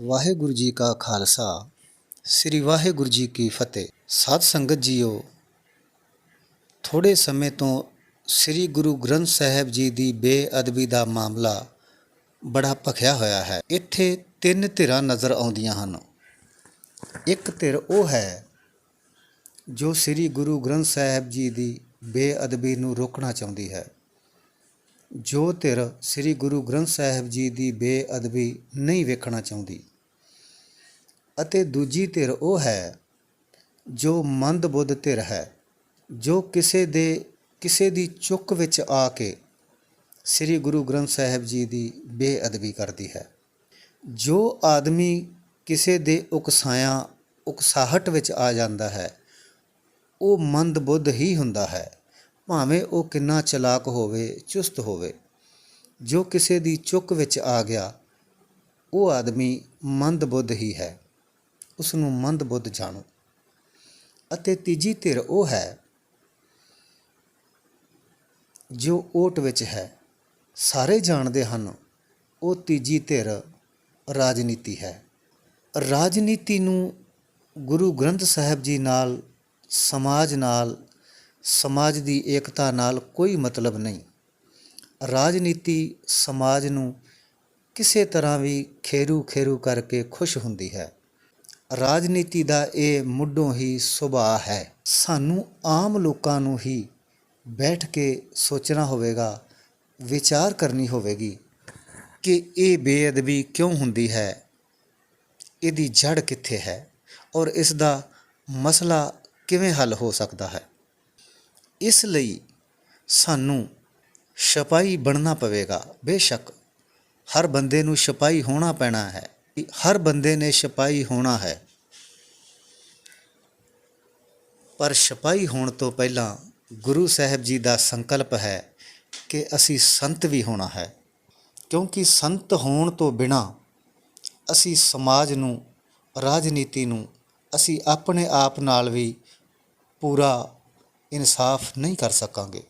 ਵਾਹਿਗੁਰੂ ਜੀ ਕਾ ਖਾਲਸਾ। ਸ੍ਰੀ ਵਾਹਿਗੁਰੂ ਜੀ ਕੀ ਫਤਿਹ। ਸਾਧ ਸੰਗਤ ਜੀਓ ਥੋੜੇ ਸਮੇਂ ਤੋਂ ਸ੍ਰੀ ਗੁਰੂ ਗ੍ਰੰਥ ਸਾਹਿਬ ਜੀ ਦੀ ਬੇਅਦਬੀ ਦਾ ਮਾਮਲਾ ਬੜਾ ਭਖਿਆ ਹੋਇਆ ਹੈ। ਇੱਥੇ ਤਿੰਨ ਧਿਰਾਂ ਨਜ਼ਰ ਆਉਂਦੀਆਂ ਹਨ। ਇੱਕ ਧਿਰ ਉਹ ਹੈ ਜੋ ਸ੍ਰੀ ਗੁਰੂ ਗ੍ਰੰਥ ਸਾਹਿਬ ਜੀ ਦੀ ਬੇਅਦਬੀ ਨੂੰ ਰੋਕਣਾ ਚਾਹੁੰਦੀ ਹੈ। ਜੋ ਧਿਰ ਸ੍ਰੀ ਗੁਰੂ ਗ੍ਰੰਥ ਸਾਹਿਬ ਜੀ ਦੀ ਬੇਅਦਬੀ ਨਹੀਂ ਵੇਖਣਾ ਚਾਹੁੰਦੀ। ਅਤੇ ਦੂਜੀ ਧਿਰ ਉਹ ਹੈ ਜੋ ਮੰਦਬੁੱਧ ਧਿਰ ਹੈ, ਜੋ ਕਿਸੇ ਦੇ, ਕਿਸੇ ਦੀ ਚੁੱਕ ਵਿੱਚ ਆ ਕੇ ਸ੍ਰੀ ਗੁਰੂ ਗ੍ਰੰਥ ਸਾਹਿਬ ਜੀ ਦੀ ਬੇਅਦਬੀ ਕਰਦੀ ਹੈ। ਜੋ ਆਦਮੀ ਕਿਸੇ ਦੇ ਉਕਸਾਇਆ, ਉਕਸਾਹਟ ਵਿੱਚ ਆ ਜਾਂਦਾ ਹੈ, ਉਹ ਮੰਦਬੁੱਧ ਹੀ ਹੁੰਦਾ ਹੈ। ਭਾਵੇਂ ਉਹ ਕਿੰਨਾ ਚਲਾਕ ਹੋਵੇ, ਚੁਸਤ ਹੋਵੇ, ਜੋ ਕਿਸੇ ਦੀ ਚੁੱਕ ਵਿੱਚ ਆ ਗਿਆ, ਉਹ ਆਦਮੀ ਮੰਦਬੁੱਧ ਹੀ ਹੈ ਉਸ ਨੂੰ ਮੰਦਬੁੱਧ ਜਾਣੋ। ਅਤੇ ਤੀਜੀ ਧਿਰ ਉਹ ਹੈ, ਜੋ ਓਟ ਵਿੱਚ ਹੈ। ਸਾਰੇ ਜਾਣਦੇ ਹਨ, ਉਹ ਤੀਜੀ ਧਿਰ ਰਾਜਨੀਤੀ ਹੈ। ਰਾਜਨੀਤੀ ਨੂੰ ਗੁਰੂ ਗ੍ਰੰਥ ਸਾਹਿਬ ਜੀ ਨਾਲ, ਸਮਾਜ ਨਾਲ ਸਮਾਜ ਦੀ ਏਕਤਾ ਨਾਲ ਕੋਈ ਮਤਲਬ ਨਹੀਂ। ਰਾਜਨੀਤੀ ਸਮਾਜ ਨੂੰ ਕਿਸੇ ਤਰ੍ਹਾਂ ਵੀ ਖੇਰੂ ਖੇਰੂ ਕਰਕੇ ਖੁਸ਼ ਹੁੰਦੀ ਹੈ। ਰਾਜਨੀਤੀ ਦਾ ਇਹ ਮੁੱਢੋਂ ਹੀ ਸੁਭਾਅ ਹੈ। ਸਾਨੂੰ ਆਮ ਲੋਕਾਂ ਨੂੰ ਹੀ ਬੈਠ ਕੇ ਸੋਚਣਾ ਹੋਵੇਗਾ, ਵਿਚਾਰ ਕਰਨੀ ਹੋਵੇਗੀ ਕਿ ਇਹ ਬੇਅਦਬੀ ਕਿਉਂ ਹੁੰਦੀ ਹੈ? ਇਹਦੀ ਜੜ ਕਿੱਥੇ ਹੈ? ਔਰ ਇਸ ਦਾ ਮਸਲਾ ਕਿਵੇਂ ਹੱਲ ਹੋ ਸਕਦਾ ਹੈ? ਇਸ ਲਈ ਸਾਨੂੰ ਸਿਪਾਹੀ ਬਣਨਾ ਪਵੇਗਾ। ਬੇਸ਼ੱਕ ਹਰ ਬੰਦੇ ਨੂੰ ਸਿਪਾਹੀ ਹੋਣਾ ਪੈਣਾ ਹੈ। ਹਰ ਬੰਦੇ ਨੇ ਸਿਪਾਹੀ ਹੋਣਾ ਹੈ। ਪਰ ਸਿਪਾਹੀ ਹੋਣ ਤੋਂ ਪਹਿਲਾਂ ਗੁਰੂ ਸਾਹਿਬ ਜੀ ਦਾ ਸੰਕਲਪ ਹੈ ਕਿ ਅਸੀਂ ਸੰਤ ਵੀ ਹੋਣਾ ਹੈ। ਕਿਉਂਕਿ ਸੰਤ ਹੋਣ ਤੋਂ ਬਿਨਾ ਅਸੀਂ ਸਮਾਜ ਨੂੰ, ਰਾਜਨੀਤੀ ਨੂੰ ਅਸੀਂ ਆਪਣੇ ਆਪ ਨਾਲ ਵੀ ਪੂਰਾ ਇਨਸਾਫ ਨਹੀਂ ਕਰ ਸਕਾਂਗੇ।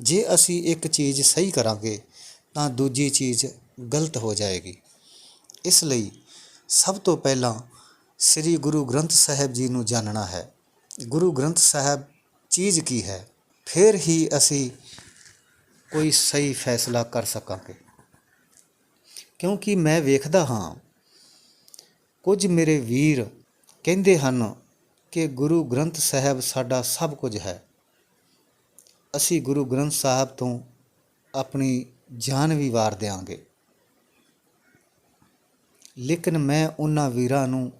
ਜੇ ਅਸੀਂ ਇੱਕ ਚੀਜ਼ ਸਹੀ ਕਰਾਂਗੇ, ਤਾਂ ਦੂਜੀ ਚੀਜ਼ ਗਲਤ ਹੋ ਜਾਏਗੀ। ਇਸ ਲਈ ਸਭ ਤੋਂ ਪਹਿਲਾਂ ਸ੍ਰੀ ਗੁਰੂ ਗ੍ਰੰਥ ਸਾਹਿਬ ਜੀ ਨੂੰ ਜਾਣਨਾ ਹੈ। ਗੁਰੂ ਗ੍ਰੰਥ ਸਾਹਿਬ ਚੀਜ਼ ਕੀ ਹੈ? ਫਿਰ ਹੀ ਅਸੀਂ ਕੋਈ ਸਹੀ ਫੈਸਲਾ ਕਰ ਸਕਾਂਗੇ। ਕਿਉਂਕਿ ਮੈਂ ਵੇਖਦਾ ਹਾਂ, ਕੁਝ ਮੇਰੇ ਵੀਰ ਕਹਿੰਦੇ ਹਨ ਕਿ ਗੁਰੂ ਗ੍ਰੰਥ ਸਾਹਿਬ ਸਾਡਾ ਸਭ ਕੁਝ ਹੈ। ਅਸੀਂ ਗੁਰੂ ਗ੍ਰੰਥ ਸਾਹਿਬ ਤੋਂ ਆਪਣੀ ਜਾਨ ਵੀ ਵਾਰ ਦੇਵਾਂਗੇ ਲੇਕਿਨ ਮੈਂ ਉਹਨਾਂ ਵੀਰਾਂ ਨੂੰ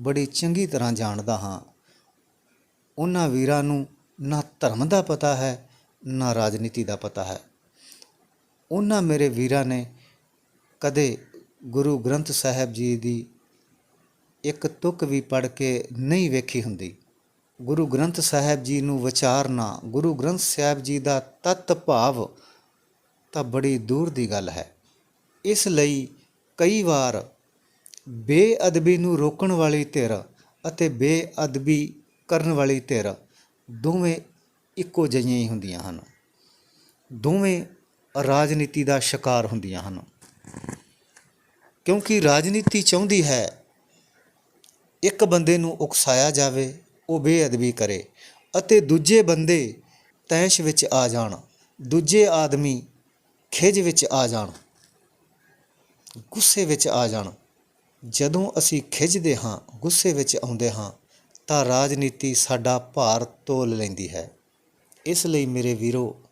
ਬੜੀ ਚੰਗੀ ਤਰ੍ਹਾਂ ਜਾਣਦਾ ਹਾਂ। ਉਹਨਾਂ ਵੀਰਾਂ ਨੂੰ ਨਾ ਧਰਮ ਦਾ ਪਤਾ ਹੈ, ਨਾ ਰਾਜਨੀਤੀ ਦਾ ਪਤਾ ਹੈ। ਉਹਨਾਂ ਮੇਰੇ ਵੀਰਾਂ ਨੇ ਕਦੇ ਗੁਰੂ ਗ੍ਰੰਥ ਸਾਹਿਬ ਜੀ ਦੀ ਇੱਕ ਤੁਕ ਵੀ ਪੜ ਕੇ ਨਹੀਂ ਵੇਖੀ ਹੁੰਦੀ। ਗੁਰੂ ਗ੍ਰੰਥ ਸਾਹਿਬ ਜੀ ਨੂੰ ਵਿਚਾਰਨਾ, ਗੁਰੂ ਗ੍ਰੰਥ ਸਾਹਿਬ ਜੀ ਦਾ ਤਤ ਭਾਵ ਤਾਂ ਬੜੀ ਦੂਰ ਦੀ ਗੱਲ ਹੈ। ਇਸ ਲਈ ਕਈ ਵਾਰ ਬੇਅਦਬੀ ਨੂੰ ਰੋਕਣ ਵਾਲੀ ਧਿਰ ਅਤੇ ਬੇਅਦਬੀ ਕਰਨ ਵਾਲੀ ਧਿਰ ਦੋਵੇਂ ਇੱਕੋ ਜਿਹੀਆਂ ਹੀ ਹੁੰਦੀਆਂ ਹਨ। ਦੋਵੇਂ ਰਾਜਨੀਤੀ ਦਾ ਸ਼ਿਕਾਰ ਹੁੰਦੀਆਂ ਹਨ। ਕਿਉਂਕਿ ਰਾਜਨੀਤੀ ਚਾਹੁੰਦੀ ਹੈ ਇੱਕ ਬੰਦੇ ਨੂੰ ਉਕਸਾਇਆ ਜਾਵੇ ਉਹ ਬੇਅਦਬੀ ਕਰੇ ਅਤੇ ਦੂਜੇ ਬੰਦੇ ਤੈਸ਼ ਵਿੱਚ ਆ ਜਾਣ, ਦੂਜੇ ਆਦਮੀ ਖਿਜ ਵਿੱਚ ਆ ਜਾਣ, ਗੁੱਸੇ ਵਿੱਚ ਆ ਜਾਣ। ਜਦੋਂ ਅਸੀਂ ਖਿਜਦੇ ਹਾਂ, ਗੁੱਸੇ ਵਿੱਚ ਆਉਂਦੇ ਹਾਂ, ਤਾਂ ਰਾਜਨੀਤੀ ਸਾਡਾ ਭਾਰ ਤੋਲ ਲੈਂਦੀ ਹੈ। ਇਸ ਲਈ ਮੇਰੇ ਵੀਰੋ,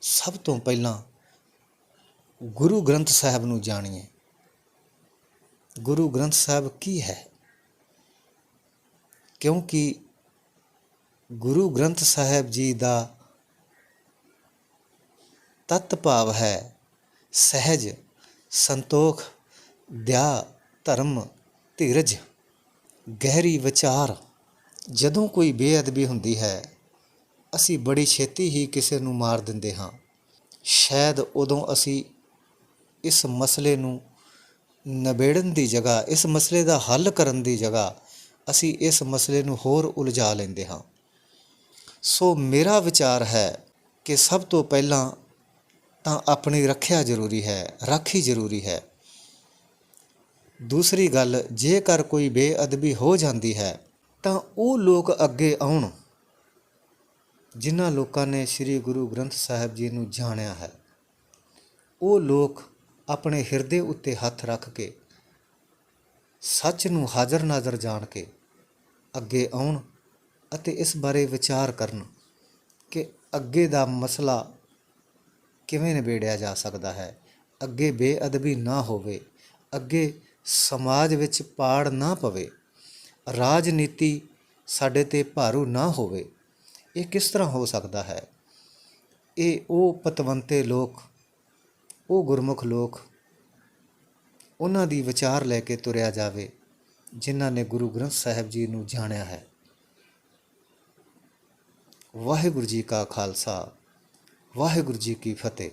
ਸਭ ਤੋਂ ਪਹਿਲਾਂ ਗੁਰੂ ਗ੍ਰੰਥ ਸਾਹਿਬ ਨੂੰ ਜਾਣੀਏ। ਗੁਰੂ ਗ੍ਰੰਥ ਸਾਹਿਬ ਕੀ ਹੈ? ਕਿਉਂਕਿ ਗੁਰੂ ਗ੍ਰੰਥ ਸਾਹਿਬ ਜੀ ਦਾ ਤਤ ਭਾਵ ਹੈ, ਸਹਿਜ, ਸੰਤੋਖ ਦਇਆ ਧਰਮ, ਧੀਰਜ, ਗਹਿਰੀ ਵਿਚਾਰ। ਜਦੋਂ ਕੋਈ ਬੇਅਦਬੀ ਹੁੰਦੀ ਹੈ, ਅਸੀਂ ਬੜੀ ਛੇਤੀ ਹੀ ਕਿਸੇ ਨੂੰ ਮਾਰ ਦਿੰਦੇ ਹਾਂ। ਸ਼ਾਇਦ ਉਦੋਂ ਅਸੀਂ ਇਸ ਮਸਲੇ ਨੂੰ ਨਿਬੇੜਨ ਦੀ ਜਗ੍ਹਾ, ਇਸ ਮਸਲੇ ਦਾ ਹੱਲ ਕਰਨ ਦੀ ਜਗ੍ਹਾ ਅਸੀਂ ਇਸ ਮਸਲੇ ਨੂੰ ਹੋਰ ਉਲਝਾ ਲੈਂਦੇ ਹਾਂ। ਸੋ ਮੇਰਾ ਵਿਚਾਰ ਹੈ ਕਿ ਸਭ ਤੋਂ ਪਹਿਲਾਂ ਤਾਂ ਆਪਣੀ ਰੱਖਿਆ ਜ਼ਰੂਰੀ ਹੈ, ਰਾਖੀ ਜ਼ਰੂਰੀ ਹੈ। ਦੂਸਰੀ ਗੱਲ, ਜੇਕਰ ਕੋਈ ਬੇਅਦਬੀ ਹੋ ਜਾਂਦੀ ਹੈ, ਤਾਂ ਉਹ ਲੋਕ ਅੱਗੇ ਆਉਣ, ਜਿਨ੍ਹਾਂ ਲੋਕਾਂ ਨੇ ਸ੍ਰੀ ਗੁਰੂ ਗ੍ਰੰਥ ਸਾਹਿਬ ਜੀ ਨੂੰ ਜਾਣਿਆ ਹੈ। ਉਹ ਲੋਕ ਆਪਣੇ ਹਿਰਦੇ ਉੱਤੇ ਹੱਥ ਰੱਖ ਕੇ, ਸੱਚ ਨੂੰ ਹਾਜ਼ਰ ਨਾਜ਼ਰ ਜਾਣ ਕੇ ਅੱਗੇ ਆਉਣ ਅਤੇ ਇਸ ਬਾਰੇ ਵਿਚਾਰ ਕਰਨ ਕਿ ਅੱਗੇ ਦਾ ਮਸਲਾ ਕਿਵੇਂ ਨਿਬੇੜਿਆ ਜਾ ਸਕਦਾ ਹੈ। ਅੱਗੇ ਬੇਅਦਬੀ ਨਾ ਹੋਵੇ, ਅੱਗੇ ਸਮਾਜ ਵਿੱਚ ਪਾੜ ਨਾ ਪਵੇ, ਰਾਜਨੀਤੀ ਸਾਡੇ ਤੇ ਭਾਰੂ ਨਾ ਹੋਵੇ, ਇਹ ਕਿਸ ਤਰ੍ਹਾਂ ਹੋ ਸਕਦਾ ਹੈ? ਇਹ ਉਹ ਪਤਵੰਤੇ ਲੋਕ, ਉਹ ਗੁਰਮੁਖ ਲੋਕ, ਉਹਨਾਂ ਦੀ ਵਿਚਾਰ ਲੈ ਕੇ ਤੁਰਿਆ ਜਾਵੇ ਜਿਨ੍ਹਾਂ ਨੇ ਗੁਰੂ ਗ੍ਰੰਥ ਸਾਹਿਬ ਜੀ ਨੂੰ ਜਾਣਿਆ ਹੈ। ਵਾਹਿਗੁਰੂ ਜੀ ਕਾ ਖਾਲਸਾ, ਵਾਹਿਗੁਰੂ ਜੀ ਕੀ ਫਤਿਹ।